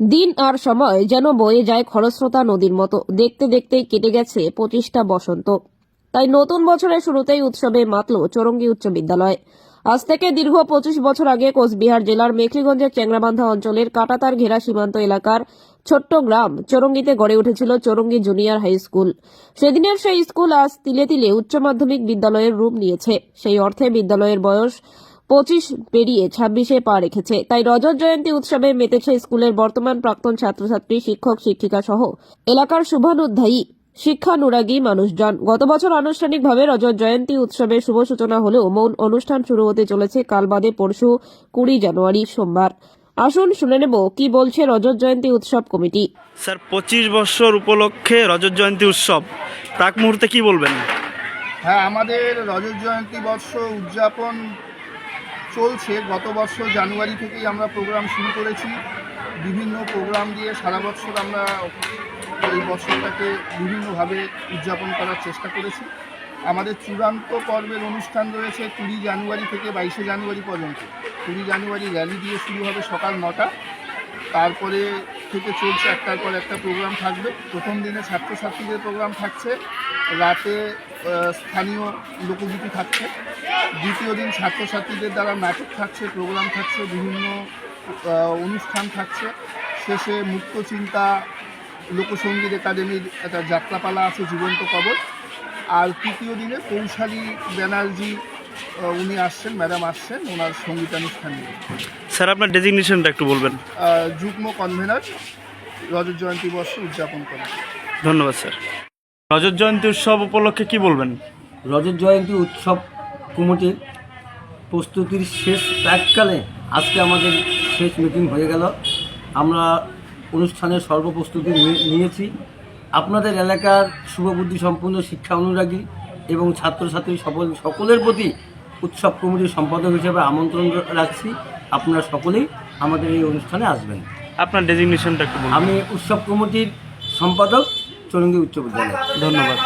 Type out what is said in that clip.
দিন আর সময় যেন বয়ে যায় খরস্রোতা নদীর মতো। দেখতে দেখতেই কেটে গেছে পঁচিশটা বসন্ত। তাই নতুন বছরের শুরুতেই উৎসবে মাতল চৌরঙ্গি উচ্চ বিদ্যালয়। আজ থেকে দীর্ঘ পঁচিশ বছর আগে কোচবিহার জেলার মেখলিগঞ্জের চেংরাবান্ধা অঞ্চলের কাটাতার ঘেরা সীমান্ত এলাকার ছোট্ট গ্রাম চৌরঙ্গিতে গড়ে উঠেছিল চৌরঙ্গি জুনিয়র হাই স্কুল। সেদিনের সেই স্কুল আজ তিলে তিলে উচ্চ মাধ্যমিক বিদ্যালয়ের রূপ নিয়েছে। সেই অর্থে বিদ্যালয়ের বয়স পঁচিশ পেরিয়ে ছাব্বিশে পা রেখেছে। তাই রজত জয়ন্তী উৎসবে মেতেছে স্কুলের বর্তমান প্রাক্তন ছাত্রছাত্রী শিক্ষক শিক্ষিকা সহ এলাকার শুভানুধ্যায়ী শিক্ষানুরাগী মানুষজন। গত বছর আনুষ্ঠানিকভাবে রজত জয়ন্তী উৎসবের শুভ সূচনা হলেও মূল অনুষ্ঠান শুরু হতে চলেছে কাল বাদে পরশু কুড়ি জানুয়ারি সোমবার। আসুন শুনে নেব কি বলছে রজত জয়ন্তী উৎসব কমিটি। স্যার পঁচিশ বছর উপলক্ষে রজত জয়ন্তী উৎসব। প্রাক মুহূর্তে কি বলবেন? হ্যাঁ আমাদের রজত জয়ন্তী বর্ষ উদযাপন চলছে। গত বছর জানুয়ারি থেকেই আমরা প্রোগ্রাম শুরু করেছি। বিভিন্ন প্রোগ্রাম দিয়ে সারা বছর আমরা এই বছরটাকে বিভিন্নভাবে উদযাপন করার চেষ্টা করেছি। আমাদের চূড়ান্ত পর্বের অনুষ্ঠান রয়েছে কুড়ি জানুয়ারি থেকে বাইশে জানুয়ারি পর্যন্ত। কুড়ি জানুয়ারি র্যালি দিয়ে শুরু হবে সকাল নটা। তারপরে থেকে চলছে, একটার পর একটা প্রোগ্রাম থাকবে। প্রথম দিনে ছাত্রছাত্রীদের প্রোগ্রাম থাকছে। রাতে স্থানীয় লোকগীতি থাকছে। দ্বিতীয় দিন ছাত্রছাত্রীদের দ্বারা নাটক থাকছে প্রোগ্রাম থাকছে, বিভিন্ন অনুষ্ঠান থাকছে। শেষে মুক্ত চিন্তা, লোকসঙ্গীত একাডেমির একটা যাত্রাপালা আছে, জীবন্ত কবর। আর তৃতীয় দিনে কৌশালী ব্যানার্জি উনি আসছেন ম্যাডাম আসছেন ওনার সঙ্গীতানুষ্ঠান নিয়ে। স্যার আপনার ডেজিগনেশনটা একটু বলবেন। যুগ্ম কনভেনার রজত জয়ন্তী বর্ষ উদযাপন করেন। ধন্যবাদ স্যার। রজত জয়ন্তী উৎসব উপলক্ষে কি বলবেন? রজত জয়ন্তী উৎসব কমিটির প্রস্তুতির শেষ প্রাককালে আজকে আমাদের শেষ মিটিং হয়ে গেল। আমরা অনুষ্ঠানের সর্বপ্রস্তুতি নিয়ে- নিয়েছি। আপনাদের এলাকার শুভবুদ্ধি সম্পূর্ণ শিক্ষা অনুরাগী এবং ছাত্রছাত্রী সকল সকলের প্রতি উৎসব কমিটির সম্পাদক হিসেবে আমন্ত্রণ রাখছি। আপনারা সকলেই আমাদের এই অনুষ্ঠানে আসবেন। আপনার ডেজিগনেশনটা একটু আমি উৎসব কমিটির সম্পাদক চরঙ্গী উচ্চ বিদ্যালয়। ধন্যবাদ।